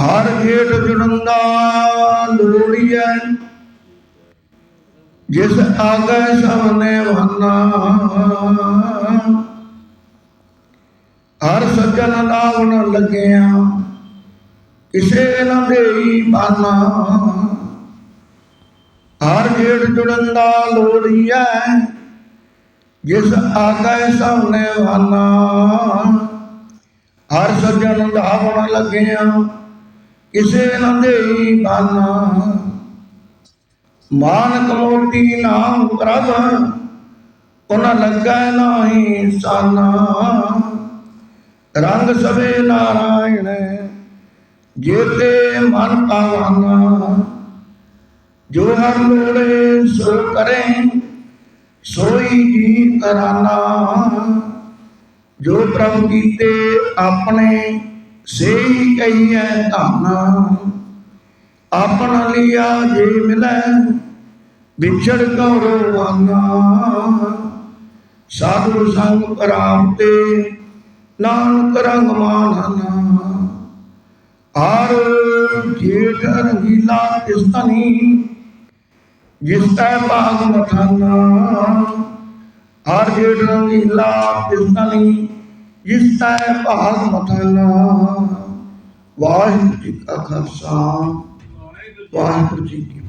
ਹਰ ਜੇਠ ਜੁੜੰਦਾ ਲੋੜੀਐ। ਜਿਸ ਆਗੈ ਸਭਨੇ ਵੰਨਾ। ਹਰ ਸੱਜਣ ਲਾਵਣ ਲੱਗਿਆ। ਕਿਸੇ ਨ ਦੇਈ ਬਾਨਾ। ਹਰ ਜੇਠ ਜੁੜੰਦਾ ਲੋੜੀਐ। ਜਿਸ ਆਗੈ ਸਭਨੇ ਵੰਨਾ। ਹਰ ਸੱਜਣ ਲਾਵਣ ਲੱਗਿਆ ਕਿਸੇ ਨ ਦੇਈ ਬਾਨਾ। ਮਾਨਕ ਮੋਤੀ ਨਾਮ ਪ੍ਰਭ ਉਹਨਾਂ ਲੱਗੈ ਨਾਹੀ ਸਾਨਾ। ਰੰਗ ਸਵੇ ਨਾਰਾਇਣ, ਜੇਤੇ ਮਨ ਪਾਵਾਨਾ। ਜੋ ਹਰ ਲੋੜੇ ਸੋ ਕਰੇ, ਸੋਈ ਜੀ ਕਰਾਨਾ। ਜੋ ਪ੍ਰਭ ਕੀਤੇ ਆਪਣੇ ਸੇਈ ਕਹੀਐ ਧਾਨਾ। ਆਪਣਾ ਲਿਆ ਜੇ ਮਿਲੈ, ਵਿਛੜ ਕਉ ਵਾਨਾ ਸਾਧੂ ਸੰਗ ਪਰਾਮ ਤੇ ਨਾਨਕ ਰੰਗ ਮਾਨਨਾ ਹਰ ਜੇਠ ਰੰਗੀਲਾ ਤਿਸਤਨੀ ਜਿਸ ਤੈ ਭਾਗ ਮਠਾਨਾ। ਹਰ ਜੇਠ ਰੰਗੀਲਾ ਤਿਸਤਨੀ ਜਿਸ ਤੈ ਭਾਗ ਮਠਾਨਾ ਵਾਹਿਗੁਰੂ ਜੀ ਕਾ ਖਾਲਸਾ ਵਾਹਿਗੁਰੂ ਜੀ